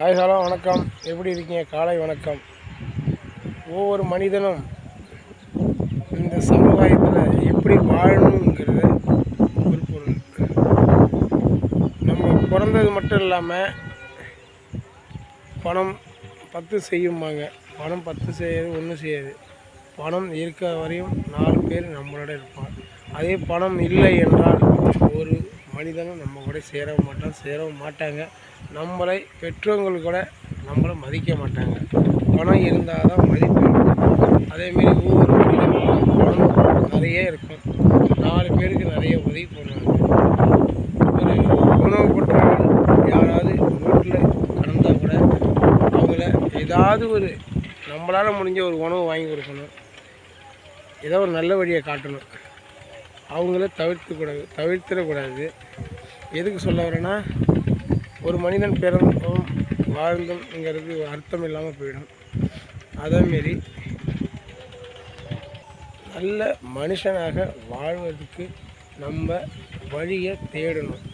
Hi hello வணக்கம். எப்படி இருக்கீங்க? காலை வணக்கம். ஒவ்வொரு மனிதனும் இந்த சமுதாயத்தில் எப்படி வாழணுங்கிறது ஒரு பொருள். நம்ம பிறந்தது மட்டும் இல்லாமல் பணம் பத்து செய்யுமாங்க பணம் பத்து செய்யாது ஒன்றும் செய்யாது. பணம் இருக்கிற வரையும் நாலு பேர் நம்மளோட இருப்பான் அதே பணம் இல்லை என்றால் ஒரு மனிதனும் நம்ம கூட சேரவும் மாட்டான் சேரவும் மாட்டாங்க. நம்மளை பெற்றவங்கள் கூட நம்மளை மதிக்க மாட்டாங்க. பணம் இருந்தால் தான் மதிப்பு அதேமாரி ஒவ்வொரு பணம் நிறைய இருக்கும். நாலு பேருக்கு நிறைய உதவி பண்ணுவாங்க. ஒரு உணவு பற்றவர்கள் யாராவது ரோட்டில் கடந்தால் கூட அவங்கள ஏதாவது ஒரு நம்மளால் முடிஞ்ச ஒரு உணவு வாங்கி கொடுக்கணும். ஏதோ ஒரு நல்ல வழியை காட்டணும். அவங்கள தவிர்த்துக்கூடாது தவிர்த்திடக்கூடாது. எதுக்கு சொல்ல வரேன்னா ஒரு மனிதன் பிறந்தும் வாழ்ந்தும்ங்கிறது அர்த்தம் இல்லாமல் போயிடும். அதேமாரி நல்ல மனுஷனாக வாழ்வதற்கு நம்ம வழியை தேடணும்.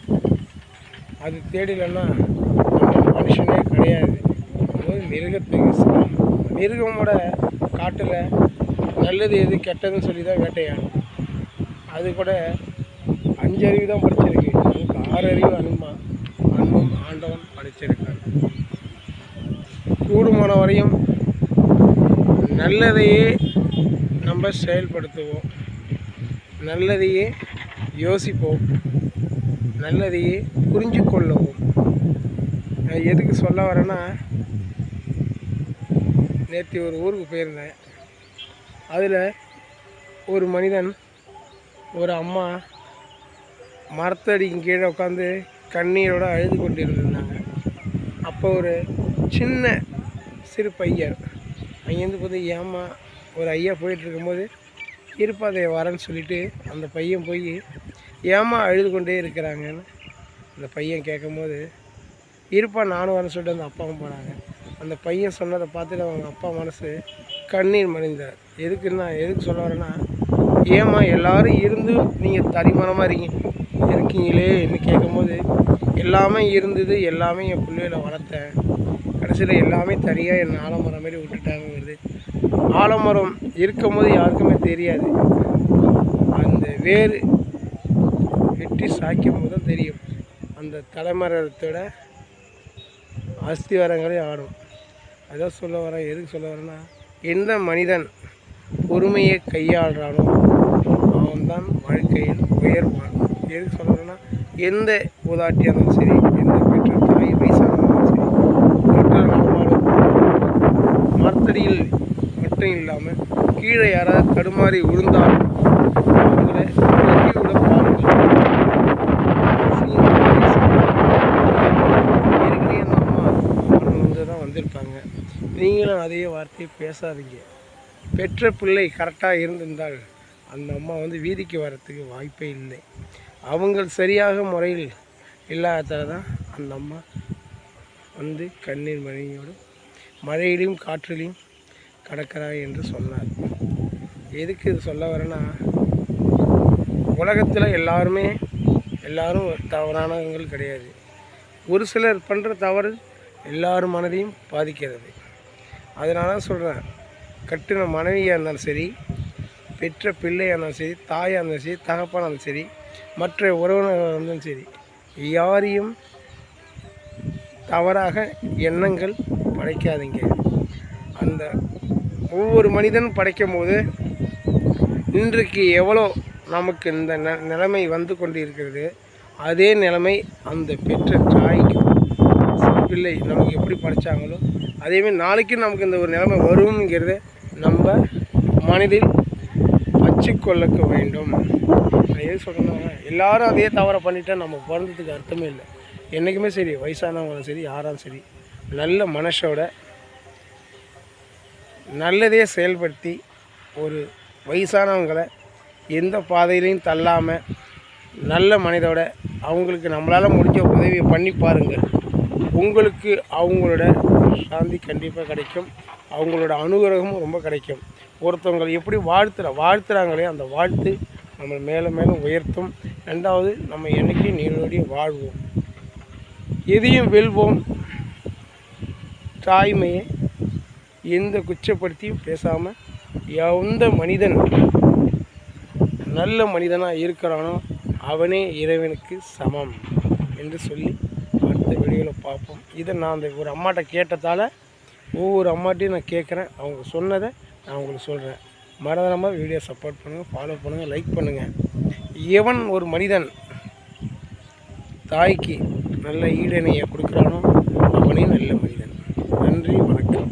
அது தேடலைன்னா நம்ம மனுஷனே கிடையாது. அது மிருகத்துக்கு சமம். மிருகமோட காட்டில் நல்லது எது கெட்டதுன்னு சொல்லி தான் வேட்டையாடும். அது கூட அஞ்சு அறிவு தான் படிச்சிருக்கு. நமக்கு ஆறு அறிவு அனுமா படைச்சிருக்கார் கூடுமான வரையும் நல்லதையே நம்ம செயல்படுத்துவோம். நல்லதையே யோசிப்போம். நல்லதையே புரிஞ்சு கொள்ளவும் நான் எதுக்கு சொல்ல வரேன்னா நேற்று ஒரு ஊருக்கு போயிருந்தேன். அதில் ஒரு மனிதன் ஒரு அம்மா மரத்தடிக்கு கீழே உட்காந்து கண்ணீரோடு அழுது கொண்டிருந்தது. அப்போ ஒரு சின்ன சிறு பையன். அங்கேருந்து போது ஏம்மா ஒரு ஐயா போயிட்டுருக்கும்போது இருப்பா அதை வரேன்னு சொல்லிட்டு அந்த பையன் போய் ஏம்மா அழுது கொண்டே இருக்கிறாங்கன்னு அந்த பையன் கேட்கும்போது இருப்பா நானும் வரேன்னு சொல்லிட்டு அந்த அப்பாவும் போனாங்க. அந்த பையன் சொன்னதை பார்த்துட்டு அவங்க அப்பா மனசு கண்ணீர் மறைந்தார். எதுக்குன்னா எதுக்கு சொல்ல வரேன்னா ஏம்மா எல்லாரும் இருந்து நீங்கள் தரிமானமாக இருக்கீங்க இருக்கீங்களே என்று கேட்கும்போது எல்லாமே இருந்தது எல்லாமே என் பிள்ளைகளை வளர்த்தேன். கடைசியில் எல்லாமே தனியாக என் ஆலமரம் மாரி விட்டுட்டாங்கிறது ஆலமரம் இருக்கும் போது யாருக்குமே தெரியாது. அந்த வேர் வெட்டி சாய்க்கும் போது தான் தெரியும். அந்த தலைமரத்தோட அஸ்திவாரங்களே ஆடும். அதான் சொல்ல வரேன் எதுக்கு சொல்ல வரேன்னா எந்த மனிதன் பொறுமையை கையாளுறானோ அவன்தான் வாழ்க்கையில் உயர்வான். எதுக்கு சொல்ல வரேன்னா எந்த ஊதாட்டியாக இருந்தாலும் சரி எந்த பெற்ற தாய் வயசானாலும் சரி வீட்டில் நம்மளும் மரத்தடியில் மட்டும் இல்லாமல் கீழே யாராவது தடுமாறி விழுந்தால் அவங்கள விட ஏற்கனவே அந்த அம்மா அம்மன் வந்து தான் வந்திருப்பாங்க நீங்களும் அதே வார்த்தையை பேசாதீங்க. பெற்ற பிள்ளை கரெக்டாக இருந்திருந்தால் அந்த அம்மா வந்து வீதிக்கு வரத்துக்கு வாய்ப்பே இல்லை. அவங்கள் சரியாக முறையில் இல்லாததால் தான் அந்த அம்மா வந்து கண்ணீர் மழையோடு மழையிலையும் காற்றிலையும் கடக்கிறாய் என்று சொன்னார். எதுக்கு இது சொல்ல வரேன்னா உலகத்தில் எல்லாருமே எல்லாரும் தவறானவங்கள் கிடையாது. ஒரு சிலர் பண்ணுற தவறு எல்லார் மனதையும் பாதிக்கிறது. அதனால தான் சொல்கிறேன் கட்டின மனைவியாக இருந்தாலும் சரி பெற்ற பிள்ளையாக இருந்தாலும் சரி தாயாக இருந்தாலும் சரி தகப்பனாக இருந்தாலும் சரி மற்ற உறவினராக இருந்தாலும் சரி யாரையும் தவறாக எண்ணங்கள் படைக்காதீங்க. அந்த ஒவ்வொரு மனிதனும் படைக்கும் போது இன்றைக்கு எவ்வளோ நமக்கு இந்த ந நிலைமை வந்து கொண்டு இருக்கிறது அதே நிலைமை அந்த பெற்ற தாய்க்கு பிள்ளை நமக்கு எப்படி படைச்சாங்களோ அதேமாதிரி நாளைக்கும் நமக்கு இந்த ஒரு நிலைமை வருங்கிறத நம்ம மனதில் வச்சுக்கொள்ளக்க வேண்டும் நான் எது சொல்கிறேன்னா எல்லாரும் அதே தவறை பண்ணிட்டால் நம்ம பிறந்ததுக்கு அர்த்தமே இல்லை. என்றைக்குமே சரி வயசானவங்களும் சரி யாராலும் சரி நல்ல மனசோட நல்லதே செயல்படுத்தி ஒரு வயசானவங்களை எந்த பாதையிலையும் தள்ளாமல் நல்ல மனிதோட அவங்களுக்கு நம்மளால் முடிஞ்ச உதவியை பண்ணி பாருங்கள் உங்களுக்கு அவங்களோட சாந்தி கண்டிப்பாக கிடைக்கும். அவங்களோட அனுகிரகமும் ரொம்ப கிடைக்கும். ஒருத்தவங்களை எப்படி வாழ்த்துற வாழ்த்துறாங்களே அந்த வாழ்த்து நம்ம மேலும் மேலும் உயர்த்தும். ரெண்டாவது நம்ம என்றைக்கு நீரோடைய வாழ்வோம். எதையும் வெல்வோம். தாய்மையை எந்த குச்சப்படுத்தியும் பேசாமல் எந்த மனிதன் நல்ல மனிதனாக இருக்கிறானோ அவனே இறைவனுக்கு சமம் என்று சொல்லி அடுத்த வீடியோவில் பார்ப்போம். இதை நான் அந்த ஒரு அம்மாட்ட கேட்டதால் ஒவ்வொரு அம்மாட்டையும் நான் கேட்குறேன் அவங்க சொன்னதை நான் உங்களுக்கு சொல்கிறேன் மறந்துடாமல் வீடியோ சப்போர்ட் பண்ணுங்கள் ஃபாலோ பண்ணுங்கள் லைக் பண்ணுங்கள் எவன் ஒரு மனிதன் தாய்க்கு நல்ல ஈடணையை கொடுக்குறானோ அவனே நல்ல மனிதன். நன்றி வணக்கம்.